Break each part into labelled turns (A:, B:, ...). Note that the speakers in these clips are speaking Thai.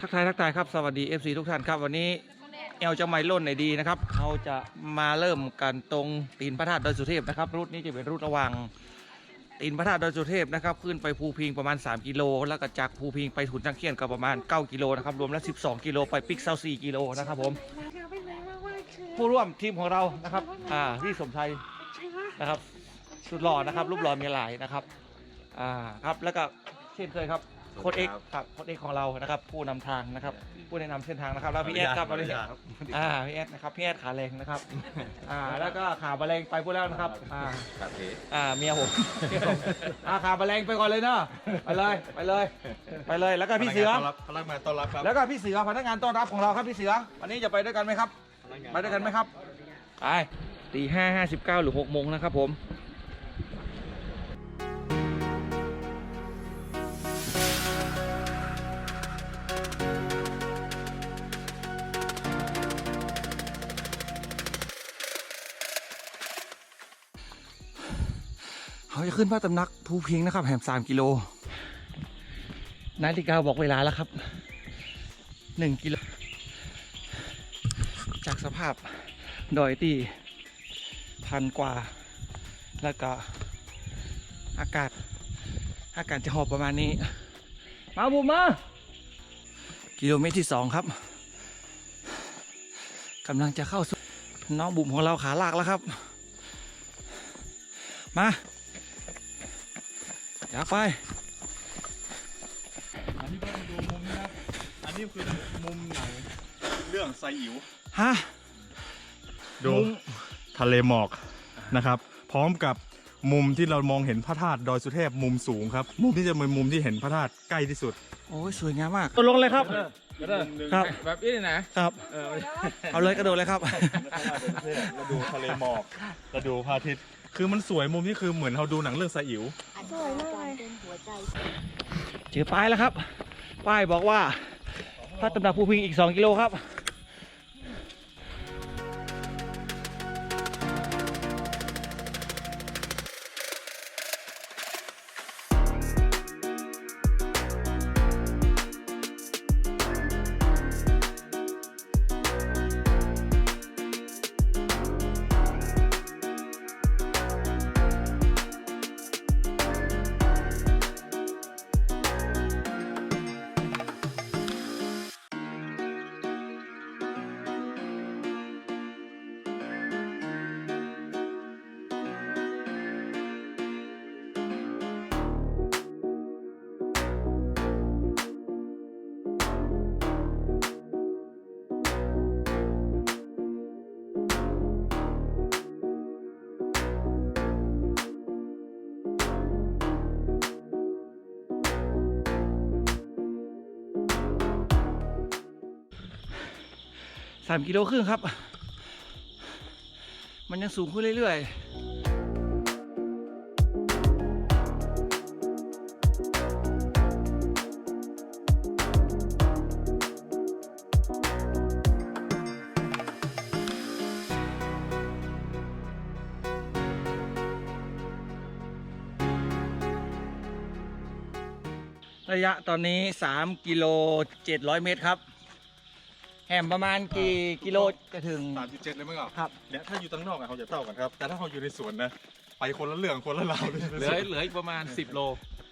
A: ทักทายทักทายครับสวัสดี FC ทุกท่านครับ วันนี้แอลจะไม่ล่นไหนดีนะครับเราจะมาเริ่มกันตรงตีนพระธาตุดอยสุเทพนะครับรูทนี้จะเป็นรูทระหว่างตีนพระธาตุดอยสุเทพนะครับขึ้นไปภูพิงประมาณ 3 กิโล แล้วก็จากภูพิงไปถุนจังเคียนก็ประมาณ 9 กิโลนะครับรวมแล้ว 12 กิโลไปปิกเซา4กิโลนะครับผมผู้ร่วมทีมของเรานะครับอ่าพี่สมชัยนะครับสุดหล่อนะครับรูปหล่อมีหลายนะครับอ่าครับแล้วก็เช่นเคยครับ โค้ดเอกครับโค้ดเอกของเรานะครับ ผู้นำทางนะครับ ผู้แนะนำเส้นทางนะครับ แล้วพี่แอดครับวันนี้อ่าพี่แอดนะครับพี่แอดขาแรงนะครับ อ่าแล้วก็ขาบะแรงไปพูดแล้วนะครับอ่า
B: ครับพี่
A: อ่าเมียผมอ่าขาบะแรงไปก่อนเลยเนาะไปเลยไปเลยไปเลยแล้วก็พี่เสือ
B: ต้อนรับพนักงานต้อนรับครับ
A: แล้วก็พี่เสือพนักงานต้อนรับของเราครับพี่เสือ วันนี้จะไปด้วยกันไหมครับ ไปด้วยกันไหมครับไปตีห้าห้าสิบเก้าหรือหกโมงนะครับผม เขาจะขึ้นพระตำหนักภูพิงนะครับแหมสามกิโลนาฬิกาบอกเวลาแล้วครับหนึ่งกิโลจากสภาพดอยที่พันกว่า แล้วก็อากาศอากาศจะหอบประมาณนี้ มาบุมมา กิโลเมตรที่สองครับกำลังจะเข้าสู่น้องบุ๋มของเราขาลากแล้วครับ มา อยากไป
B: อันนี้ก็มาดูมุมนะครับอันนี้คือมุมหนังเรื่องไซอิ๋ว
A: ฮะ
B: ดูทะเลหมอกนะครับ พร้อมกับมุมที่เรามองเห็นพระธาตุดอยสุเทพมุมสูงครับ มุมที่จะเป็นมุมที่เห็นพระธาตุใกล้ที่สุด
A: โอ้ยสวยงามมากตกลงเลยครับ ครับ
C: แบบนี้นะครับเออ
A: เอาเลยกระโดดเลยครับ
B: แล้วดูทะเลหมอกแล้วดูพระอาทิตย์ คือมันสวยมุมนี้คือเหมือนเราดูหนังเรื่องไซอิ๋ว
D: สวยมากเลยเป็นหั วใจ
A: เจอป้ายแล้วครับ ป้ายบอกว่าพระตำหนักภูพิงอีก 2 กิโลครับ 3กิโลครึ่งครับ มันยังสูงขึ้นเรื่อยๆระยะตอนนี้ 3 กิโล 700 เมตรครับ แหมประมาณกี่กิโลจะถึง
B: สามสิบเจ็ดเลยมั้งอะ
A: ครับ
B: เนี่ยถ้าอยู่ตั้งนอกอะเขาจะเท่ากันครับ แต่ถ้าเขาอยู่ในสวนนะ ไปคนละเรื่องคนละราวเลย
C: เหลือเหลืออีกประมาณ 10 โล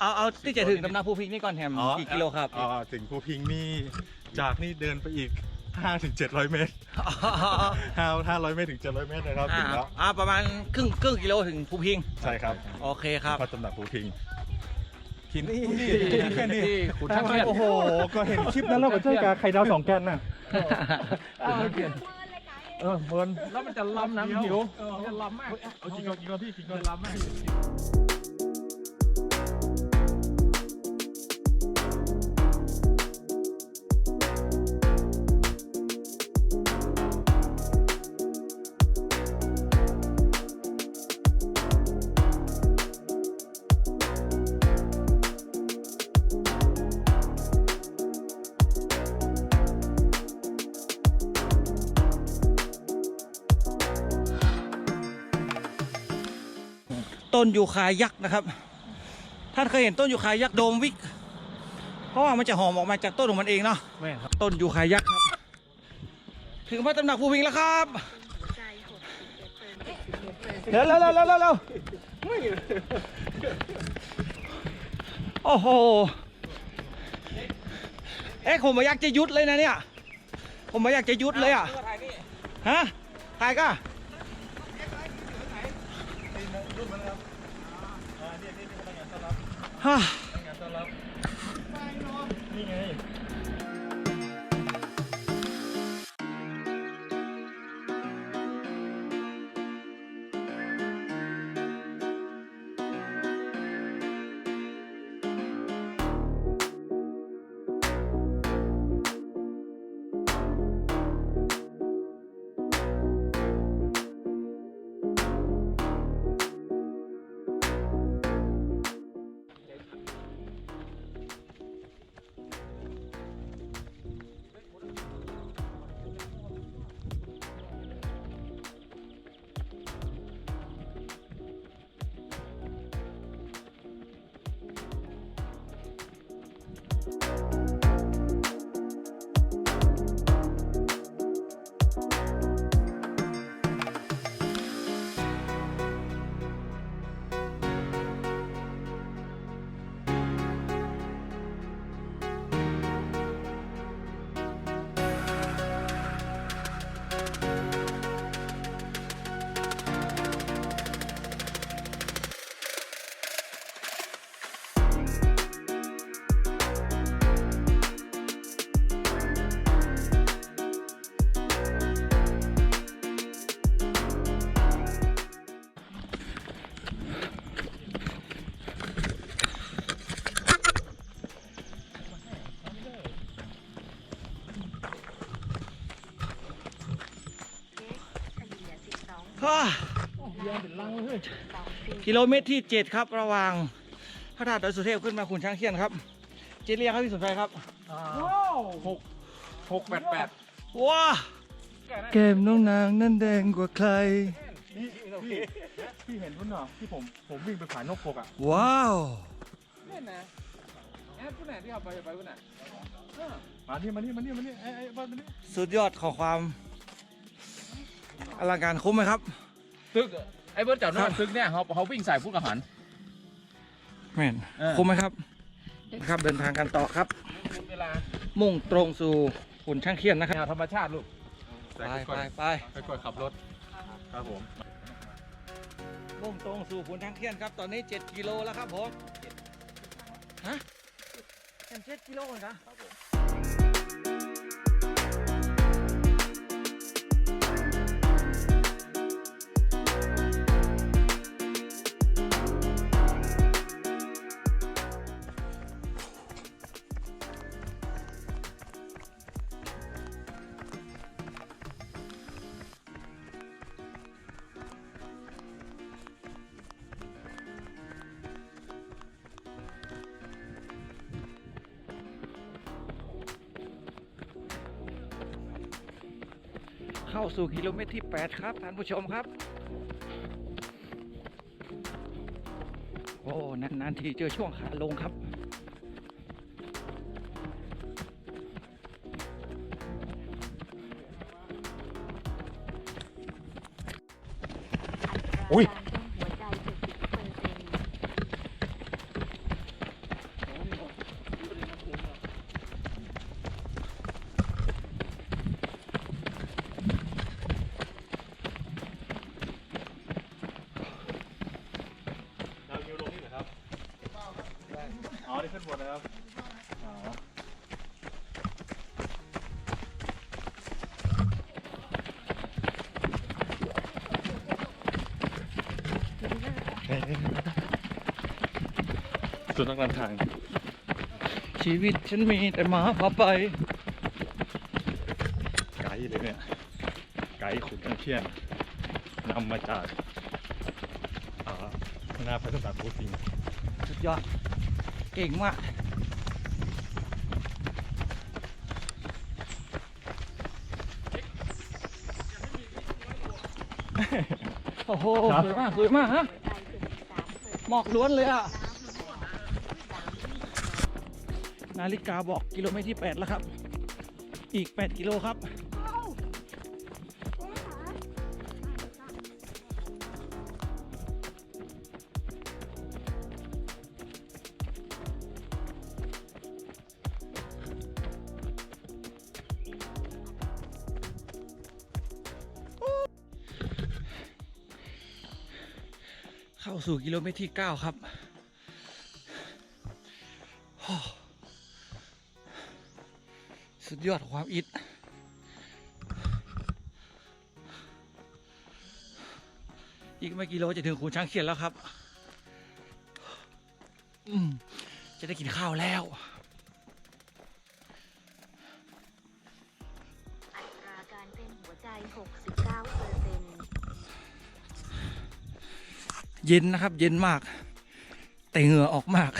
A: เอาเอาที่จะถึงตำนาภูพิงนี่ก่อนแฮมกี่กิโลครับ
B: อ๋อถึงภูพิงนี่ จากนี่เดินไปอีก5ถึง700เมตรห้าห้าร้อยเมตรถึงเจ็ดร้อยเมตรนะครับ
A: อ่า
B: ถึงแล้ว
A: อ่าประมาณครึ่งครึ่งกิโลถึงภูพิง
B: ใช่ครับ
A: โอเคครับ
B: พระตำหนักภูพิงหินนี่นี่แค่นี้
C: ที่ขุนช่างเทียน
B: โอ้โห ก็เห็นคลิปนั้นแล้วก็เจอกับไข่ดาวสองแกนน่ะ เออเหมือน
C: แล้วมันจะล้ำน้ำหิวมันจะล้ำมาก
B: เอากินก่อนกิงก่อนพี่กินก่อน
C: ล้ำมาก
A: ต้นยูคายักษ์นะครับ ท่านเคยเห็นต้นยูคายักษ์โดมวิก เพราะว่ามันจะหอมออกมาจากต้นของมันเองเนาะ
C: แม่ครับ
A: ต้นยูคายักษ์ครับ ถึงพระตำหนักภูพิงแล้วครับ
D: หัวใจหกสิบเอ็ดเปอร์เซ็นต์
A: เร็วเร็วเร็วเร็วเร็วเร็วโอ้โห เอ๊ะผมไม่อยากจะยุดเลยนะเนี่ย ผมไม่อยากจะยุดเลยอะ ฮะถ่ายก็ ฮ่า
B: นี่ไง
A: กิโลเมตรที่ 7 ครับระหว่างพระธาตุดอยสุเทพขึ้นมาขุนช้างเขียนครับ เจเรียครับพี่สนใจครับ
C: ว้าวหกหกแปดแปด
A: ว้าเกมน้องนางนั่นแดงกว่าใคร
B: นี่พี่พี่เห็นพุ่นเหรอที่ผมผมวิ่งไปขายนกพกอะ
A: ว้าว
C: นี่นะแอนผู้ไหนที่เอาไปไปผู้ไหน
B: มานี่มานี่มานี่มานี่ไอ้ไอ้บ้านมานี่
A: สุดยอดของความอลังการคุ้มไหมครับ
C: ตึก ไอ้เบิร์ดเจ้า
A: ค
C: น
A: รั
C: อบนตึกเนี่ยเขาเขาวิ่งใส่พุทธกหัน
A: แม่น
C: เออ
A: คุ้มไหมครับนะครับเดินทางกันต่อครับ
C: เวลา
A: มุ่งตรงสู่ขุนช้างเขียนนะค
C: แน
A: รับ
C: วธรรมชาติลูก
A: ไปไปไป
B: ค่อยๆขับรถครับผม
A: มุ่งตรงสู่ขุนช้างเขียนครับ ตอนนี้ 7 กิโลแล้วครับผมฮะเป็นเจ็ดกิโลเหรอครับ เข้าสู่กิโลเมตรที่ 8 ครับท่านผู้ชมครับ โอ้นานๆทีเจอช่วงขาลงครับ
D: ส่
B: วนนักการทาง
A: ชีวิตฉันมีแต่หมาพาไป
B: ไกด์เลยเนี่ย ไกด์ขุนกันเชียนนำมาจากอ่าหน้าพระสถานโพสิงห์
A: สุดยอด เก่งมากโอ้โหสวยมากสวยมากฮะ
D: หัวใจเจ็ดสิบสามเปอร์เซ็นต์
A: หมอกล้วนเลยอะ นาฬิกาบอกกิโลเมตรที่ 8 แล้วครับ อีก 8 กิโลครับ เข้าสู่กิโลเมตรที่ 9 ครับ สุดยอดของความอิดอีกไม่กี่โลจะถึงขุนช้างเขียนแล้วครับอืมจะได้กินข้าวแล้ว
D: อัตราการเต้นหัวใจ 69เปอร์เซ็นต์
A: เย็นนะครับ เย็นมาก แต่เหงื่อออกมาก